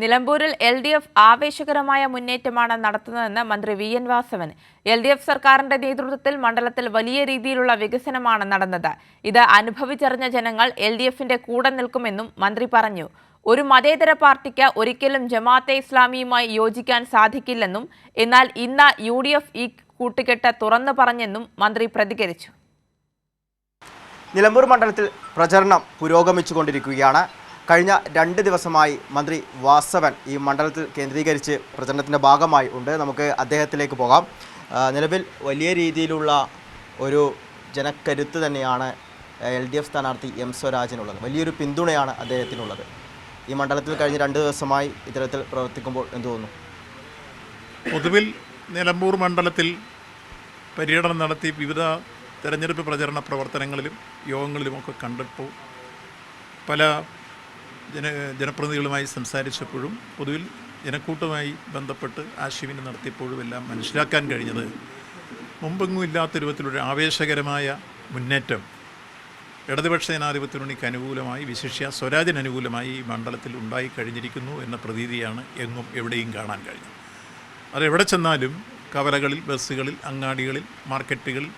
നിലമ്പൂരിൽ L D F ആവേശകരമായ മുന്നേറ്റമാണ് നടത്തുന്നതെന്ന് മന്ത്രി V N Vasavan. L D F സർക്കാരിന്റെ നേതൃത്വത്തിൽ മണ്ഡലത്തിൽ വലിയ രീതിയിലുള്ള വികസനമാണ് നടന്നത്. ഇത് അനുഭവിച്ചറിഞ്ഞ ജനങ്ങൾ എൽ ഡി എഫിന്റെ കൂടെ നിൽക്കുമെന്നും മന്ത്രി പറഞ്ഞു. ഒരു മതേതര പാർട്ടിക്ക് ഒരിക്കലും ജമാഅത്തെ ഇസ്ലാമിയുമായി യോജിക്കാൻ സാധിക്കില്ലെന്നും എന്നാൽ ഇന്ന് യു ഡി എഫ് ഈ കൂട്ടുകെട്ട് തുറന്നു പറഞ്ഞെന്നും മന്ത്രി പ്രതികരിച്ചു. നിലമ്പൂർ മണ്ഡലത്തിൽ പ്രചരണം പുരോഗമിച്ചുകൊണ്ടിരിക്കുകയാണ്. കഴിഞ്ഞ രണ്ട് ദിവസമായി മന്ത്രി വാസവൻ ഈ മണ്ഡലത്തിൽ കേന്ദ്രീകരിച്ച് പ്രചരണത്തിന്റെ ഭാഗമായി ഉണ്ട്. നമുക്ക് അദ്ദേഹത്തിലേക്ക് പോകാം. നിലവിൽ വലിയ രീതിയിലുള്ള ഒരു ജനക്കരുത്ത് തന്നെയാണ് എൽ ഡി എഫ് സ്ഥാനാർത്ഥി എം സ്വരാജിനുള്ളത്. വലിയൊരു പിന്തുണയാണ് അദ്ദേഹത്തിനുള്ളത്. ഈ മണ്ഡലത്തിൽ കഴിഞ്ഞ രണ്ട് ദിവസമായി ഇത്തരത്തിൽ പ്രവർത്തിക്കുമ്പോൾ എന്ത് തോന്നുന്നു? പൊതുവിൽ നിലമ്പൂർ മണ്ഡലത്തിൽ പര്യടനം നടത്തി വിവിധ തെരഞ്ഞെടുപ്പ് പ്രചരണ പ്രവർത്തനങ്ങളിലും യോഗങ്ങളിലുമൊക്കെ കണ്ടിട്ടു പല ജന ജനപ്രതിനിധികളുമായി സംസാരിച്ചപ്പോഴും പൊതുവിൽ ജനക്കൂട്ടമായി ബന്ധപ്പെട്ട് ആശയവിനിമയം നടത്തിയപ്പോഴും എല്ലാം മനസ്സിലാക്കാൻ കഴിഞ്ഞത് മുമ്പെങ്ങും ഇല്ലാത്ത രൂപത്തിലൊരു ആവേശകരമായ മുന്നേറ്റം. ഇടതുപക്ഷ ജനാധിപത്യ അനുകൂലമായി വിശിഷ്യ സ്വരാജിന് അനുകൂലമായി ഈ മണ്ഡലത്തിൽ ഉണ്ടായി കഴിഞ്ഞിരിക്കുന്നു എന്ന പ്രതീതിയാണ് എങ്ങും എവിടെയും കാണാൻ കഴിഞ്ഞത്. അത് എവിടെ ചെന്നാലും കവലകളിൽ ബസ്സുകളിൽ അങ്ങാടികളിൽ മാർക്കറ്റുകളിൽ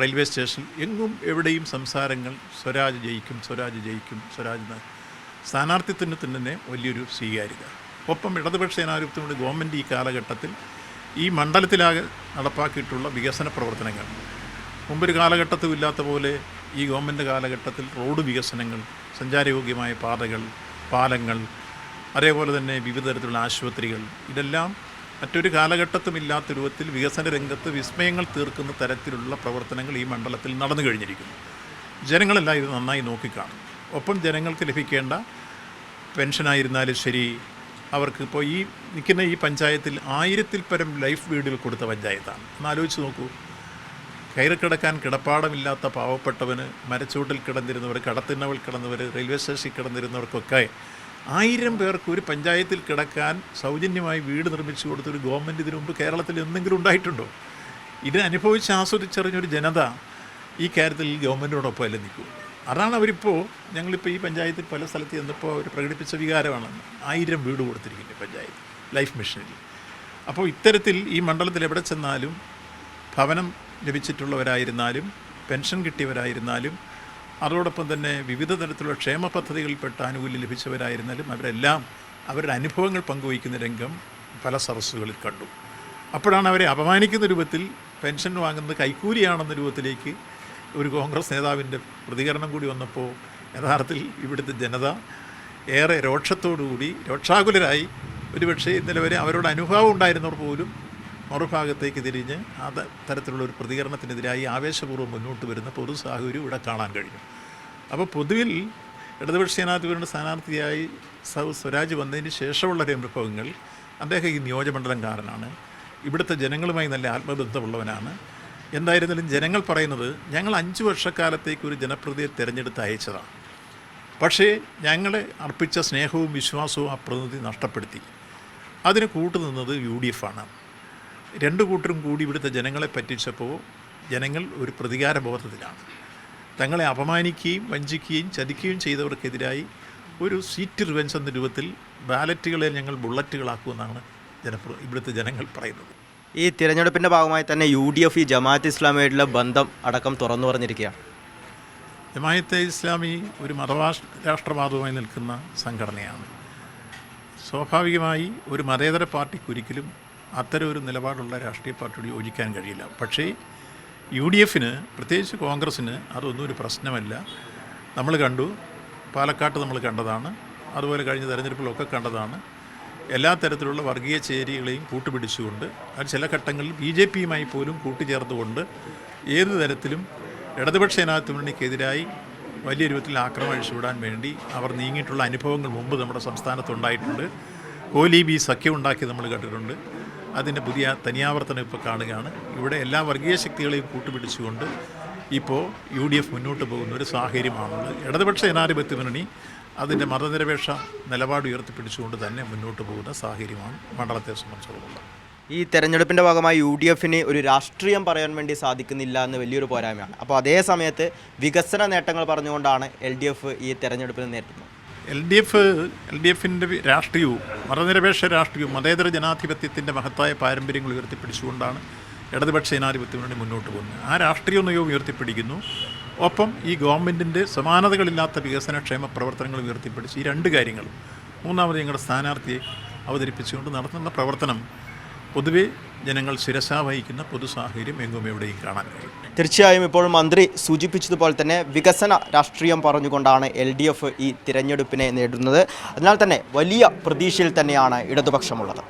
റെയിൽവേ സ്റ്റേഷനിൽ എങ്ങും എവിടെയും സംസാരങ്ങൾ സ്വരാജ് ജയിക്കും സ്വരാജ് ജയിക്കും സ്വരാജ് സ്ഥാനാർത്ഥിത്വത്തിന് തന്നെ വലിയൊരു സ്വീകാര്യത. ഒപ്പം ഇടതുപക്ഷ ജനാധിപത്യമുണ്ട് ഗവൺമെന്റ് ഈ കാലഘട്ടത്തിൽ ഈ മണ്ഡലത്തിലാകെ നടപ്പാക്കിയിട്ടുള്ള വികസന പ്രവർത്തനങ്ങൾ. മുമ്പൊരു കാലഘട്ടത്തും ഇല്ലാത്ത പോലെ ഈ ഗവൺമെന്റ് കാലഘട്ടത്തിൽ റോഡ് വികസനങ്ങൾ സഞ്ചാരയോഗ്യമായ പാതകൾ പാലങ്ങൾ അതേപോലെ തന്നെ വിവിധ തരത്തിലുള്ള ആശുപത്രികൾ ഇതെല്ലാം മറ്റൊരു കാലഘട്ടത്തും ഇല്ലാത്ത രൂപത്തിൽ വികസന രംഗത്ത് വിസ്മയങ്ങൾ തീർക്കുന്ന തരത്തിലുള്ള പ്രവർത്തനങ്ങൾ ഈ മണ്ഡലത്തിൽ നടന്നു കഴിഞ്ഞിരിക്കുന്നു. ജനങ്ങളെല്ലാം ഇത് നന്നായി നോക്കിക്കാണും ഒപ്പം ജനങ്ങൾക്ക് ലഭിക്കേണ്ട പെൻഷനായിരുന്നാലും ശരി അവർക്ക് ഇപ്പോൾ ഈ നിൽക്കുന്ന ഈ പഞ്ചായത്തിൽ ആയിരത്തിൽ പരം ലൈഫ് വീടുകൾ കൊടുത്ത പഞ്ചായത്താണ്. ഒന്ന് ആലോചിച്ച് നോക്കൂ. കയറി കിടക്കാൻ കിടപ്പാടമില്ലാത്ത പാവപ്പെട്ടവന് മരച്ചൂട്ടിൽ കിടന്നിരുന്നവർ കടത്തിണ്ണവൽ കിടന്നവർ റെയിൽവേ സ്റ്റേഷനിൽ കിടന്നിരുന്നവർക്കൊക്കെ ആയിരം പേർക്ക് ഒരു പഞ്ചായത്തിൽ കിടക്കാൻ സൗജന്യമായി വീട് നിർമ്മിച്ചു കൊടുത്തൊരു ഗവൺമെന്റ് ഇതിനു മുമ്പ് കേരളത്തിൽ എന്തെങ്കിലും ഉണ്ടായിട്ടുണ്ടോ? ഇത് അനുഭവിച്ച് ആസ്വദിച്ചറിഞ്ഞൊരു ജനത ഈ കാര്യത്തിൽ ഗവൺമെന്റിനോടൊപ്പം അല്ല നിൽക്കൂ? അതാണ് അവരിപ്പോൾ ഞങ്ങളിപ്പോൾ ഈ പഞ്ചായത്തിൽ പല സ്ഥലത്ത് ചെന്നപ്പോൾ അവർ പ്രകടിപ്പിച്ച വികാരമാണ്. ആയിരം വീട് കൊടുത്തിരിക്കുന്നത് പഞ്ചായത്ത് ലൈഫ് മിഷനിൽ അപ്പോൾ ഇത്തരത്തിൽ ഈ മണ്ഡലത്തിൽ എവിടെ ചെന്നാലും ഭവനം ലഭിച്ചിട്ടുള്ളവരായിരുന്നാലും പെൻഷൻ കിട്ടിയവരായിരുന്നാലും അതോടൊപ്പം തന്നെ വിവിധ തരത്തിലുള്ള ക്ഷേമ പദ്ധതികളിൽപ്പെട്ട ആനുകൂല്യം ലഭിച്ചവരായിരുന്നാലും അവരെല്ലാം അവരുടെ അനുഭവങ്ങൾ പങ്കുവയ്ക്കുന്ന രംഗം പല സദസ്സുകളിൽ കണ്ടു. അപ്പോഴാണ് അവരെ അപമാനിക്കുന്ന രൂപത്തിൽ പെൻഷൻ വാങ്ങുന്നത് കൈക്കൂലിയാണെന്ന രൂപത്തിലേക്ക് ഒരു കോൺഗ്രസ് നേതാവിന്റെ പ്രതികരണം കൂടി വന്നപ്പോൾ യഥാർത്ഥത്തിൽ ഇവിടുത്തെ ജനത ഏറെ രോക്ഷത്തോടുകൂടി രോക്ഷാകുലരായി. ഒരുപക്ഷെ ഇന്നലെ വരെ അവരോട് അനുഭാവം ഉണ്ടായിരുന്നവർ പോലും മറുഭാഗത്തേക്ക് തിരിഞ്ഞ് ആ തരത്തിലുള്ള ഒരു പ്രതികരണത്തിനെതിരായി ആവേശപൂർവം മുന്നോട്ട് വരുന്ന പൊതു സാഹചര്യം ഇവിടെ കാണാൻ കഴിഞ്ഞു. അപ്പോൾ പൊതുവിൽ ഇടതുപക്ഷ സേനാധിപരുടെ സ്ഥാനാർത്ഥിയായി സൗ സ്വരാജ് വന്നതിന് ശേഷമുള്ള അനുഭവങ്ങൾ അദ്ദേഹം ഈ നിയോജകമണ്ഡലംകാരനാണ് ഇവിടുത്തെ ജനങ്ങളുമായി നല്ല ആത്മബന്ധമുള്ളവനാണ്. എന്തായിരുന്നാലും ജനങ്ങൾ പറയുന്നത് ഞങ്ങൾ അഞ്ച് വർഷക്കാലത്തേക്ക് ഒരു ജനപ്രതിയെ തിരഞ്ഞെടുത്ത് അയച്ചതാണ്. പക്ഷേ ഞങ്ങളെ അർപ്പിച്ച സ്നേഹവും വിശ്വാസവും ആ പ്രതിനിധി നഷ്ടപ്പെടുത്തി. അതിന് കൂട്ടുനിന്നത് യു ഡി എഫ് ആണ്. രണ്ട് കൂട്ടരും കൂടി ഇവിടുത്തെ ജനങ്ങളെ പറ്റിച്ചപ്പോൾ ജനങ്ങൾ ഒരു പ്രതികാര ബോധത്തിലാണ് തങ്ങളെ അപമാനിക്കുകയും വഞ്ചിക്കുകയും ചതിക്കുകയും ചെയ്തവർക്കെതിരായി ഒരു സീറ്റ് റിവെൻസ് എന്ന രൂപത്തിൽ ബാലറ്റുകളെ ഞങ്ങൾ ബുള്ളറ്റുകളാക്കുമെന്നാണ് ജനപ്ര ഇവിടുത്തെ ജനങ്ങൾ പറയുന്നത്. ഈ തിരഞ്ഞെടുപ്പിന്റെ ഭാഗമായി തന്നെ യു ഡി എഫ് ഈ ജമാഅത്ത് ഇസ്ലാമിയായിട്ടുള്ള ബന്ധം അടക്കം തുറന്നു പറഞ്ഞിരിക്കുകയാണ്. ജമാഅത്തെ ഇസ്ലാമി ഒരു മതവാഷ് രാഷ്ട്രവാദവുമായി നിൽക്കുന്ന സംഘടനയാണ്. സ്വാഭാവികമായി ഒരു മതേതര പാർട്ടിക്ക് ഒരിക്കലും അത്തരം ഒരു നിലപാടുള്ള രാഷ്ട്രീയ പാർട്ടിയോട് യോജിക്കാൻ കഴിയില്ല. പക്ഷേ യു ഡി എഫിന് പ്രത്യേകിച്ച് കോൺഗ്രസ്സിന് അതൊന്നും ഒരു പ്രശ്നമല്ല. നമ്മൾ കണ്ടു പാലക്കാട്ട് നമ്മൾ കണ്ടതാണ് അതുപോലെ കഴിഞ്ഞ തെരഞ്ഞെടുപ്പിലൊക്കെ കണ്ടതാണ്. എല്ലാ തരത്തിലുള്ള വർഗീയ ചേരികളെയും കൂട്ടുപിടിച്ചുകൊണ്ട് അത് ചില ഘട്ടങ്ങളിൽ ബി ജെ പിയുമായി പോലും കൂട്ടിച്ചേർത്തുകൊണ്ട് ഏത് തരത്തിലും ഇടതുപക്ഷ ജനാധിപത്യ മുന്നണിക്കെതിരായി വലിയ രൂപത്തിൽ ആക്രമണം അഴിച്ചുവിടാൻ വേണ്ടി അവർ നീങ്ങിയിട്ടുള്ള അനുഭവങ്ങൾ മുമ്പ് നമ്മുടെ സംസ്ഥാനത്തുണ്ടായിട്ടുണ്ട്. കോലി ബി സഖ്യം ഉണ്ടാക്കി നമ്മൾ കണ്ടിട്ടുണ്ട്. അതിന്റെ പുതിയ തനിയാവർത്തനം ഇപ്പോൾ കാണുകയാണ്. ഇവിടെ എല്ലാ വർഗീയ ശക്തികളെയും കൂട്ടുപിടിച്ചുകൊണ്ട് ഇപ്പോൾ യു ഡി എഫ് മുന്നോട്ട് പോകുന്ന ഒരു സാഹചര്യമാണുള്ളത്. ഇടതുപക്ഷ ജനാധിപത്യ മുന്നണി അതിന്റെ മതനിരപേക്ഷ നിലപാട് ഉയർത്തിപ്പിടിച്ചുകൊണ്ട് തന്നെ മുന്നോട്ട് പോകുന്ന സാഹചര്യമാണ് മണ്ഡലത്തെ സംബന്ധിച്ചിടത്തോളം ഈ തെരഞ്ഞെടുപ്പിന്റെ ഭാഗമായി യു ഡി എഫിന് ഒരു രാഷ്ട്രീയം പറയാൻ വേണ്ടി സാധിക്കുന്നില്ല എന്ന് വലിയൊരു പോരായ്മയാണ്. അപ്പോൾ അതേ സമയത്ത് വികസന നേട്ടങ്ങൾ പറഞ്ഞുകൊണ്ടാണ് എൽ ഡി എഫ് ഈ തെരഞ്ഞെടുപ്പിനെ നേരിടുന്നത്. L D F L D എഫിന്റെ രാഷ്ട്രീയവും മതനിരപേക്ഷ രാഷ്ട്രീയവും മതേതര ജനാധിപത്യത്തിന്റെ മഹത്തായ പാരമ്പര്യങ്ങൾ ഉയർത്തിപ്പിടിച്ചുകൊണ്ടാണ് ഇടതുപക്ഷ ജനാധിപത്യം വേണ്ടി മുന്നോട്ട് പോകുന്നത്. ആ രാഷ്ട്രീയ നയവും ഉയർത്തിപ്പിടിക്കുന്നു. ഒപ്പം ഈ ഗവൺമെന്റിന്റെ സമാനതകളില്ലാത്ത വികസനക്ഷേമ പ്രവർത്തനങ്ങൾ ഉയർത്തിപ്പിടിച്ച് ഈ രണ്ട് കാര്യങ്ങളും മൂന്നാമത് ഞങ്ങളുടെ സ്ഥാനാർത്ഥിയെ അവതരിപ്പിച്ചുകൊണ്ട് നടത്തുന്ന പ്രവർത്തനം പൊതുവേ ജനങ്ങൾ ശിരസാ വഹിക്കുന്ന പൊതു സാഹചര്യം എങ്ങും എവിടെയും കാണാൻ കഴിയും തീർച്ചയായും ഇപ്പോൾ മന്ത്രി സൂചിപ്പിച്ചതുപോലെ തന്നെ വികസന രാഷ്ട്രീയം പറഞ്ഞുകൊണ്ടാണ് എൽ ഡി എഫ് ഈ തിരഞ്ഞെടുപ്പിനെ നേടുന്നത് അതിനാൽ തന്നെ വലിയ പ്രതീക്ഷയിൽ തന്നെയാണ് ഇടതുപക്ഷമുള്ളത്.